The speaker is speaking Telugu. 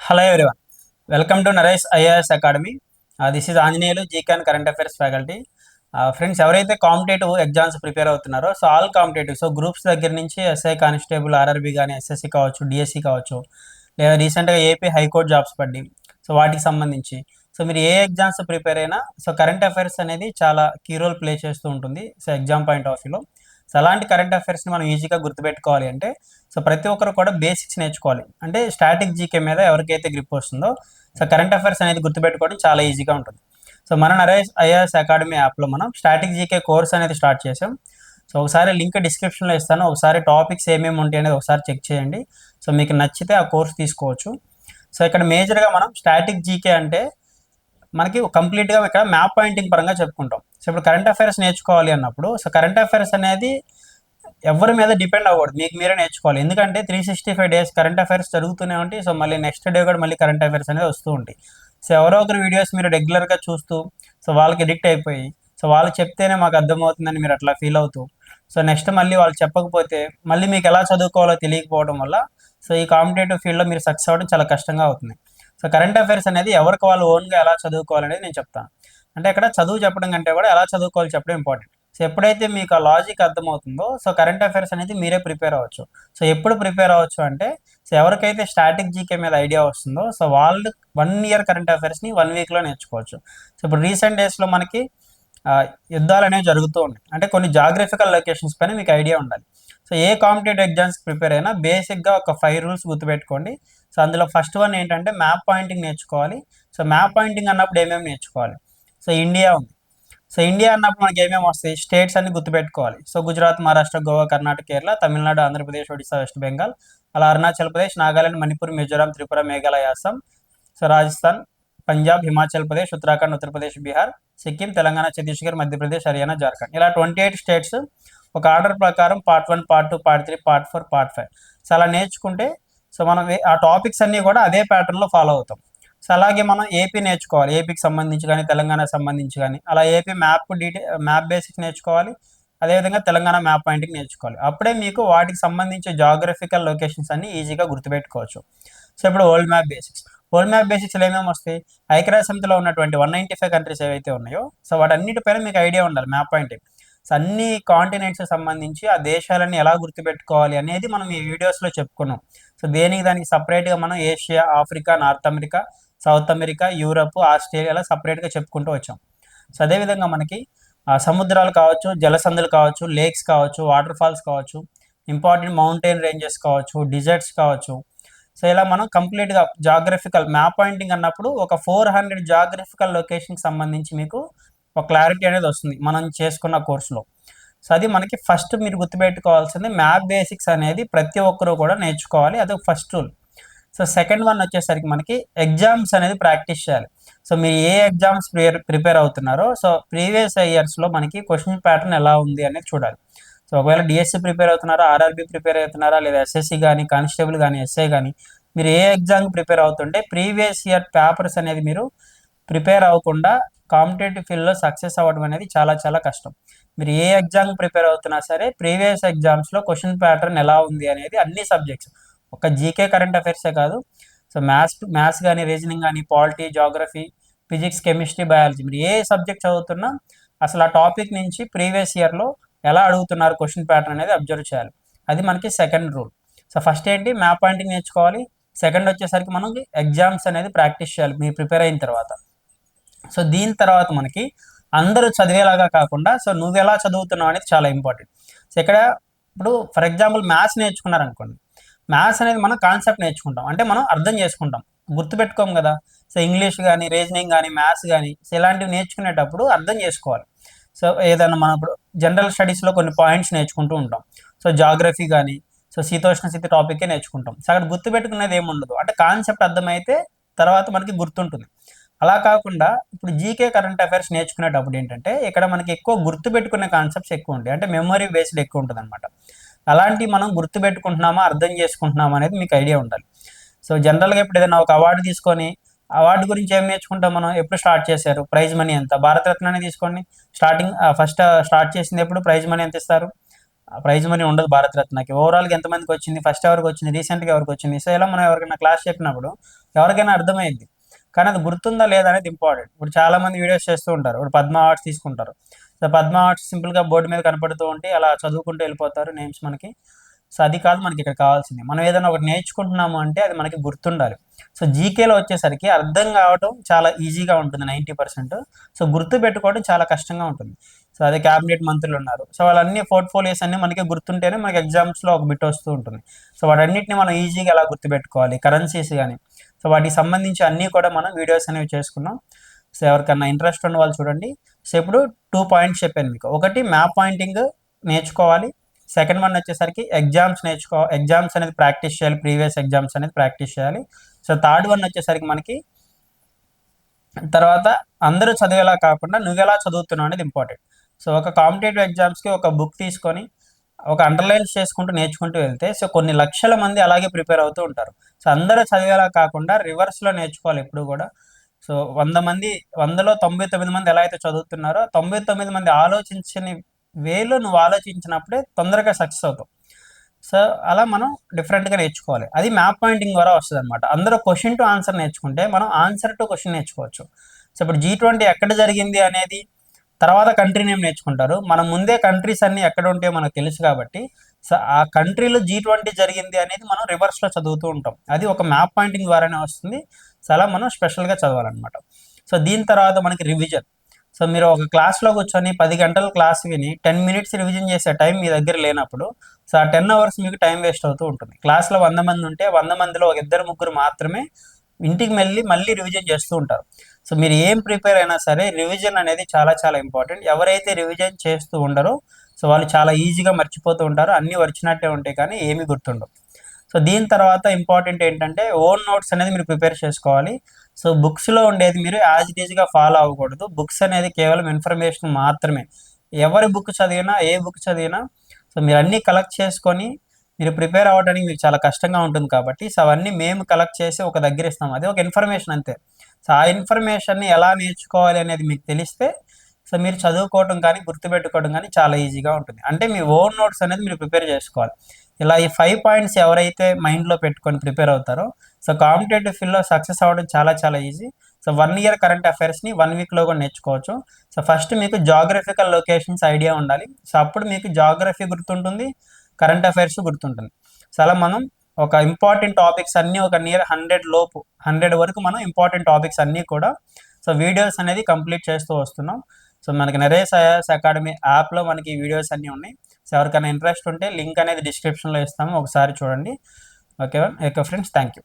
Hello everyone welcome to Naresh IAS academy this is Anjaneyulu GK and current affairs faculty friends ఎవరైతే కాంపిటేటివ్ ఎగ్జామ్స్ ప్రిపేర్ అవుతున్నారో so all competitive so groups దగ్గర నుంచి ఎస్ఐ కానిస్టేబుల్ ఆర్ఆర్బి కానీ ఎస్ఎస్సి కావచ్చు డిఎస్సి కావచ్చు లేదా రీసెంట్గా ఏపీ హైకోర్టు జాబ్స్ పడ్డి సో వాటికి సంబంధించి. సో మీరు ఏ ఎగ్జామ్స్ ప్రిపేర్ అయినా సో కరెంట్ అఫైర్స్ అనేది చాలా కీ రోల్ ప్లే చేస్తూ ఉంటుంది సో ఎగ్జామ్ పాయింట్ ఆఫ్ వ్యూలో. సో అలాంటి కరెంట్ అఫైర్స్ని మనం ఈజీగా గుర్తుపెట్టుకోవాలి అంటే సో ప్రతి ఒక్కరు కూడా బేసిక్స్ నేర్చుకోవాలి. అంటే స్టాటిక్ జీకే మీద ఎవరికైతే గ్రిప్ వస్తుందో సో కరెంట్ అఫైర్స్ అనేది గుర్తుపెట్టుకోవడం చాలా ఈజీగా ఉంటుంది. సో మన నరేష్ ఐఆర్ఎస్ అకాడమీ యాప్లో మనం స్టాటిక్ జీకే కోర్స్ అనేది స్టార్ట్ చేసాం సో ఒకసారి లింక్ డిస్క్రిప్షన్లో ఇస్తాను. ఒకసారి టాపిక్స్ ఏమేమి ఉంటాయి అనేది ఒకసారి చెక్ చేయండి. సో మీకు నచ్చితే ఆ కోర్స్ తీసుకోవచ్చు. సో ఇక్కడ మేజర్గా మనం స్టాటిక్ జీకే అంటే మనకి కంప్లీట్గా ఇక్కడ మ్యాప్ పాయింటింగ్ పరంగా చెప్పుకుంటాం. సో ఇప్పుడు కరెంట్ అఫైర్స్ నేర్చుకోవాలి అన్నప్పుడు సో కరెంట్ అఫైర్స్ అనేది ఎవరి మీద డిపెండ్ అవ్వకూడదు. మీకు మీరే నేర్చుకోవాలి. ఎందుకంటే three sixty five days current affairs జరుగుతూనే ఉంటాయి. సో మళ్ళీ నెక్స్ట్ డే కూడా మళ్ళీ కరెంట్ అఫైర్స్ అనేది వస్తూ ఉంటాయి. సో ఎవరో ఒకరి వీడియోస్ మీరు రెగ్యులర్గా చూస్తూ సో వాళ్ళకి ఎడిక్ట్ అయిపోయి సో వాళ్ళు చెప్తేనే మాకు అర్థమవుతుందని మీరు అట్లా ఫీల్ అవుతూ సో నెక్స్ట్ మళ్ళీ వాళ్ళు చెప్పకపోతే మళ్ళీ మీకు ఎలా చదువుకోవాలో తెలియకపోవడం వల్ల సో ఈ కాంపిటేటివ్ ఫీల్డ్లో మీరు సక్సెస్ అవ్వడం చాలా కష్టంగా అవుతుంది. సో కరెంట్ అఫైర్స్ అనేది ఎవరికి వాళ్ళు ఓన్గా ఎలా చదువుకోవాలనేది నేను చెప్తాను. అంటే ఇక్కడ చదువు చెప్పడం కంటే కూడా ఎలా చదువుకోవాలి చెప్పడం ఇంపార్టెంట్ సో ఎప్పుడైతే మీకు ఆ లాజిక్ అర్థమవుతుందో సో కరెంట్ అఫైర్స్ అనేది మీరే ప్రిపేర్ అవ్వచ్చు. సో ఎప్పుడు ప్రిపేర్ అవ్వచ్చు అంటే సో ఎవరికైతే స్టాటిక్ జీకే మీద ఐడియా వస్తుందో సో వాళ్ళు వన్ ఇయర్ కరెంట్ అఫైర్స్ని వన్ వీక్లో నేర్చుకోవచ్చు. సో ఇప్పుడు రీసెంట్ డేస్లో మనకి యుద్ధాలు అనేవి జరుగుతూ ఉన్నాయి అంటే కొన్ని జాగ్రఫికల్ లొకేషన్స్ పైన మీకు ఐడియా ఉండాలి. సో ఏ కాంపిటేటివ్ ఎగ్జామ్స్ ప్రిపేర్ అయినా బేసిక్గా ఒక ఫైవ్ రూల్స్ గుర్తుపెట్టుకోండి. సో అందులో ఫస్ట్ వన్ ఏంటంటే మ్యాప్ పాయింటింగ్ నేర్చుకోవాలి. సో మ్యాప్ పాయింటింగ్ అన్నప్పుడు ఏమేమి నేర్చుకోవాలి? సో ఇండియా ఉంది. సో ఇండియా అన్నప్పుడు మనకి ఏమేమి వస్తాయి? స్టేట్స్ అన్ని గుర్తుపెట్టుకోవాలి. సో గుజరాత్ మహారాష్ట్ర గోవా కర్ణాటక కేరళ తమిళనాడు ఆంధ్రప్రదేశ్ ఒడిశా వెస్ట్ బెంగాల్ అలా అరుణాచల్ ప్రదేశ్ నాగాలాండ్ మణిపూర్ మిజోరాం త్రిపుర మేఘాలయ అస్సాం సో రాజస్థాన్ పంజాబ్ హిమాచల్ ప్రదేశ్ ఉత్తరాఖండ్ ఉత్తరప్రదేశ్ బీహార్ సిక్కిం తెలంగాణ ఛత్తీస్గఢ్ మధ్యప్రదేశ్ హర్యానా జార్ఖండ్. ఇలా ట్వంటీ ఎయిట్ స్టేట్స్ ఒక ఆర్డర్ ప్రకారం part one part two part three part four part five. So అలా నేర్చుకుంటే సో మనం ఆ టాపిక్స్ అన్నీ కూడా అదే ప్యాటర్న్లో ఫాలో అవుతాం. సో అలాగే మనం ఏపీ నేర్చుకోవాలి. ఏపీకి సంబంధించి కానీ తెలంగాణకు సంబంధించి కానీ అలా AP map detail map basics నేర్చుకోవాలి. అదేవిధంగా తెలంగాణ మ్యాప్ పాయింట్కి నేర్చుకోవాలి. అప్పుడే మీకు వాటికి సంబంధించి జాగ్రఫికల్ లొకేషన్స్ అన్ని ఈజీగా గుర్తుపెట్టుకోవచ్చు. సో ఇప్పుడు world map basics world map బేసిక్స్లో ఏమేమి వస్తాయి? ఐక్యరాజ్య సమితిలో ఉన్నటువంటి వన్ నైంటీ ఫైవ్ కంట్రీస్ ఏవైతే ఉన్నాయో సో వాటన్నిటిపైన మీకు ఐడియా ఉండాలి మ్యాప్ పాయింట్ సో అన్ని కాంటినెంట్స్ సంబంధించి ఆ దేశాలని ఎలా గుర్తుపెట్టుకోవాలి అనేది మనం ఈ వీడియోస్లో చెప్పుకున్నాం. సో దేనికి దానికి సపరేట్గా మనం Asia Africa North America South America Europe ఆస్ట్రేలియాలో సపరేట్గా చెప్పుకుంటూ వచ్చాం. సో అదేవిధంగా మనకి సముద్రాలు కావచ్చు జలసందులు కావచ్చు లేక్స్ కావచ్చు వాటర్ ఫాల్స్ కావచ్చు ఇంపార్టెంట్ మౌంటైన్ రేంజెస్ కావచ్చు డిజర్ట్స్ కావచ్చు. సో ఇలా మనం కంప్లీట్గా జాగ్రఫికల్ మ్యాప్ పాయింటింగ్ అన్నప్పుడు ఒక ఫోర్ హండ్రెడ్ జాగ్రఫికల్ లొకేషన్కి సంబంధించి మీకు ఒక క్లారిటీ అనేది వస్తుంది మనం చేసుకున్న కోర్సులో. సో అది మనకి ఫస్ట్ మీరు గుర్తుపెట్టుకోవాల్సింది మ్యాప్ బేసిక్స్ అనేది ప్రతి ఒక్కరూ కూడా నేర్చుకోవాలి. అది first rule. So second one వచ్చేసరికి మనకి ఎగ్జామ్స్ అనేది ప్రాక్టీస్ చేయాలి. సో మీరు ఏ ఎగ్జామ్స్ ప్రిపేర్ ప్రిపేర్ అవుతున్నారో సో ప్రీవియస్ ఇయర్స్లో మనకి క్వశ్చన్ ప్యాటర్న్ ఎలా ఉంది అనేది చూడాలి. సో ఒకవేళ డిఎస్సి ప్రిపేర్ అవుతున్నారా ఆర్ఆర్బి ప్రిపేర్ అవుతున్నారా లేదా ఎస్ఎస్సి కానీ కానిస్టేబుల్ కానీ ఎస్ఐ కానీ మీరు ఏ ఎగ్జామ్ ప్రిపేర్ అవుతుంటే ప్రీవియస్ ఇయర్ పేపర్స్ అనేది మీరు ప్రిపేర్ అవ్వకుండా కాంపిటేటివ్ ఫీల్డ్లో సక్సెస్ అవ్వడం అనేది చాలా చాలా కష్టం. మీరు ఏ ఎగ్జామ్ ప్రిపేర్ అవుతున్నా సరే ప్రీవియస్ ఎగ్జామ్స్లో క్వశ్చన్ ప్యాటర్న్ ఎలా ఉంది అనేది అన్ని సబ్జెక్ట్స్. ఒక జీకే కరెంట్ అఫైర్సే కాదు. సో మ్యాథ్స్ మ్యాథ్స్ కానీ రీజనింగ్ కానీ polity geography physics chemistry biology మీరు ఏ సబ్జెక్ట్ చదువుతున్నా అసలు ఆ టాపిక్ నుంచి ప్రీవియస్ ఇయర్లో ఎలా అడుగుతున్నారు క్వశ్చన్ ప్యాటర్న్ అనేది అబ్జర్వ్ చేయాలి. అది మనకి సెకండ్ రూల్ సో ఫస్ట్ ఏంటి? మ్యాప్ పాయింటింగ్ నేర్చుకోవాలి. సెకండ్ వచ్చేసరికి మనం ఎగ్జామ్స్ అనేది ప్రాక్టీస్ చేయాలి. మీరు ప్రిపేర్ అయిన తర్వాత. సో దీని తర్వాత మనకి అందరూ చదివేలాగా కాకుండా సో నువ్వు ఎలా చదువుతున్నావు అనేది చాలా ఇంపార్టెంట్ సో ఇక్కడ ఇప్పుడు ఫర్ ఎగ్జాంపుల్ మ్యాథ్స్ నేర్చుకున్నారనుకోండి. మ్యాథ్స్ అనేది మనం కాన్సెప్ట్ నేర్చుకుంటాం. అంటే మనం అర్థం చేసుకుంటాం. గుర్తుపెట్టుకోం కదా. సో ఇంగ్లీష్ కానీ రీజనింగ్ కానీ మ్యాథ్స్ కానీ సో ఇలాంటివి నేర్చుకునేటప్పుడు అర్థం చేసుకోవాలి. సో ఏదైనా మనం ఇప్పుడు జనరల్ స్టడీస్లో కొన్ని పాయింట్స్ నేర్చుకుంటూ ఉంటాం. సో జాగ్రఫీ కానీ సో శీతోష్ణ స్థితి టాపిక్కే నేర్చుకుంటాం. సో అక్కడ గుర్తుపెట్టుకునేది ఏముండదు. అంటే కాన్సెప్ట్ అర్థమైతే తర్వాత మనకి గుర్తుంటుంది. అలా కాకుండా ఇప్పుడు జీకే కరెంట్ అఫైర్స్ నేర్చుకునేటప్పుడు ఏంటంటే ఇక్కడ మనకి ఎక్కువ గుర్తుపెట్టుకునే కాన్సెప్ట్స్ ఎక్కువ ఉంటాయి. అంటే మెమరీ బేస్డ్ ఎక్కువ ఉంటుంది అనమాట అలాంటి మనం గుర్తుపెట్టుకుంటున్నామా అర్థం చేసుకుంటున్నామా అనేది మీకు ఐడియా ఉండాలి. సో జనరల్గా ఇప్పుడు ఏదైనా ఒక అవార్డు తీసుకొని అవార్డు గురించి ఏం నేర్చుకుంటాం మనం? ఎప్పుడు స్టార్ట్ చేశారు? ప్రైజ్ మనీ ఎంత? భారతరత్నాన్ని తీసుకోండి. స్టార్టింగ్ ఫస్ట్ స్టార్ట్ చేసింది ఎప్పుడు? ప్రైజ్ మనీ ఎంత ఇస్తారు? ప్రైజ్ మనీ ఉండదు భారతరత్నకి. ఓవరాల్గా ఎంతమందికి వచ్చింది? ఫస్ట్ ఎవరికి వచ్చింది? రీసెంట్గా ఎవరికి వచ్చింది? సో ఇలా మనం ఎవరికైనా క్లాస్ చెప్పినప్పుడు ఎవరికైనా అర్థమైంది కానీ అది గుర్తుందా లేదా అనేది ఇంపార్టెంట్. ఇప్పుడు చాలామంది వీడియోస్ చేస్తూ ఉంటారు. ఇప్పుడు పద్మ అవార్డ్స్ తీసుకుంటారు. సో పద్మ ఆర్ట్స్ సింపుల్గా బోర్డు మీద కనపడుతూ ఉంటే అలా చదువుకుంటూ వెళ్ళిపోతారు నేమ్స్ మనకి. సో అది కాదు మనకి ఇక్కడ కావాల్సింది. మనం ఏదైనా ఒకటి నేర్చుకుంటున్నాము అంటే అది మనకి గుర్తుండాలి. సో జీకేలో వచ్చేసరికి అర్థం కావడం చాలా ఈజీగా ఉంటుంది నైంటీ పర్సెంట్. సో గుర్తు పెట్టుకోవడం చాలా కష్టంగా ఉంటుంది. సో అదే క్యాబినెట్ మంత్రులు ఉన్నారు. సో వాళ్ళన్ని పోర్ట్ఫోలియోస్ అన్ని మనకి గుర్తుంటేనే మనకి ఎగ్జామ్స్లో ఒక బిట్ వస్తూ ఉంటుంది. సో వాటన్నిటిని మనం ఈజీగా ఎలా గుర్తుపెట్టుకోవాలి? కరెన్సీస్ కానీ సో వాటికి సంబంధించి అన్నీ కూడా మనం వీడియోస్ అనేవి చేసుకున్నాం. సో ఎవరికన్నా ఇంట్రెస్ట్ ఉన్న వాళ్ళు చూడండి. సో ఇప్పుడు టూ పాయింట్స్ చెప్పాను మీకు. ఒకటి మ్యాప్ పాయింటింగ్ నేర్చుకోవాలి. సెకండ్ వన్ వచ్చేసరికి ఎగ్జామ్స్ నేర్చుకో ఎగ్జామ్స్ అనేది ప్రాక్టీస్ చేయాలి. ప్రీవియస్ ఎగ్జామ్స్ అనేది ప్రాక్టీస్ చేయాలి. సో థర్డ్ వన్ వచ్చేసరికి మనకి తర్వాత అందరూ చదివేలా కాకుండా నువ్వెలా చదువుతున్నావు అనేది ఇంపార్టెంట్. సో ఒక కాంపిటేటివ్ ఎగ్జామ్స్కి ఒక బుక్ తీసుకొని ఒక అండర్లైన్స్ చేసుకుంటూ నేర్చుకుంటూ వెళ్తే సో కొన్ని లక్షల మంది అలాగే ప్రిపేర్ అవుతూ ఉంటారు. సో అందరూ చదివేలా కాకుండా రివర్స్లో నేర్చుకోవాలి ఎప్పుడు కూడా. సో వంద మంది వందలో తొంభై తొమ్మిది మంది ఎలా అయితే చదువుతున్నారో తొంభై తొమ్మిది మంది ఆలోచించని వేలో నువ్వు ఆలోచించినప్పుడే తొందరగా సక్సెస్ అవుతావు. సో అలా మనం డిఫరెంట్గా నేర్చుకోవాలి. అది మ్యాప్ పాయింటింగ్ ద్వారా వస్తుంది అనమాట అందరూ క్వశ్చన్ టు ఆన్సర్ నేర్చుకుంటే మనం ఆన్సర్ టు క్వశ్చన్ నేర్చుకోవచ్చు. సో ఇప్పుడు జీ ట్వంటీ ఎక్కడ జరిగింది అనేది తర్వాత కంట్రీ నేమ్ నేర్చుకుంటారు. మనం ముందే కంట్రీస్ అన్ని ఎక్కడ ఉంటాయో మనకు తెలుసు కాబట్టి సో ఆ కంట్రీలో జీ ట్వంటీ జరిగింది అనేది మనం రివర్స్లో చదువుతూ ఉంటాం. అది ఒక మ్యాప్ పాయింటింగ్ ద్వారానే వస్తుంది. సో అలా మనం స్పెషల్గా చదవాలన్నమాట. సో దీని తర్వాత మనకి రివిజన్. సో మీరు ఒక క్లాస్లో కూర్చొని పది గంటల క్లాస్ విని టెన్ మినిట్స్ రివిజన్ చేసే టైం మీ దగ్గర లేనప్పుడు సో ఆ టెన్ అవర్స్ మీకు టైం వేస్ట్ అవుతూ ఉంటుంది. క్లాస్లో వంద మంది ఉంటే వంద మందిలో ఒక ఇద్దరు ముగ్గురు మాత్రమే ఇంటికి వెళ్ళి మళ్ళీ రివిజన్ చేస్తూ ఉంటారు. సో మీరు ఏం ప్రిపేర్ అయినా సరే రివిజన్ అనేది చాలా చాలా ఇంపార్టెంట్. ఎవరైతే రివిజన్ చేస్తూ ఉండరో సో వాళ్ళు చాలా ఈజీగా మర్చిపోతూ ఉంటారు. అన్నీ వచ్చినట్టే ఉంటాయి కానీ ఏమీ గుర్తుండవు. సో దీని తర్వాత ఇంపార్టెంట్ ఏంటంటే ఓన్ నోట్స్ అనేది మీరు ప్రిపేర్ చేసుకోవాలి. సో బుక్స్లో ఉండేది మీరు యాజ్ ఇట్ ఈజ్గా ఫాలో అవ్వకూడదు. బుక్స్ అనేది కేవలం ఇన్ఫర్మేషన్ మాత్రమే. ఎవరి బుక్ చదివినా ఏ బుక్ చదివినా సో మీరు అన్నీ కలెక్ట్ చేసుకొని మీరు ప్రిపేర్ అవ్వడానికి మీకు చాలా కష్టంగా ఉంటుంది కాబట్టి సో అవన్నీ మేము కలెక్ట్ చేసి ఒక దగ్గర ఇస్తాం. అది ఒక ఇన్ఫర్మేషన్ అంతే. సో ఆ ఇన్ఫర్మేషన్ని ఎలా నేర్చుకోవాలి అనేది మీకు తెలిస్తే సో మీరు చదువుకోవడం కానీ గుర్తుపెట్టుకోవడం కానీ చాలా ఈజీగా ఉంటుంది. అంటే మీ ఓన్ నోట్స్ అనేది మీరు ప్రిపేర్ చేసుకోవాలి. ఇలా ఈ ఫైవ్ పాయింట్స్ ఎవరైతే మైండ్లో పెట్టుకొని ప్రిపేర్ అవుతారో సో కాంపిటేటివ్ ఫీల్డ్లో సక్సెస్ అవ్వడం చాలా చాలా easy. So one year current అఫైర్స్ని one వీక్లో కూడా నేర్చుకోవచ్చు. సో ఫస్ట్ మీకు జాగ్రఫికల్ లొకేషన్స్ ఐడియా ఉండాలి. సో అప్పుడు మీకు జాగ్రఫీ గుర్తుంటుంది కరెంట్ అఫైర్స్ గుర్తుంటుంది. సో అలా మనం ఒక ఇంపార్టెంట్ టాపిక్స్ అన్నీ ఒక నియర్ హండ్రెడ్ లోపు హండ్రెడ్ వరకు మనం ఇంపార్టెంట్ టాపిక్స్ అన్నీ కూడా సో వీడియోస్ అనేది కంప్లీట్ చేస్తూ వస్తున్నాం. సో మనకి నరేష్ ఐఎస్ అకాడమీ యాప్లో మనకి వీడియోస్ అన్నీ ఉన్నాయి. సో ఎవరికైనా ఇంట్రెస్ట్ ఉంటే లింక్ అనేది డిస్క్రిప్షన్లో ఇస్తాము. ఒకసారి చూడండి. Okay okay friends thank you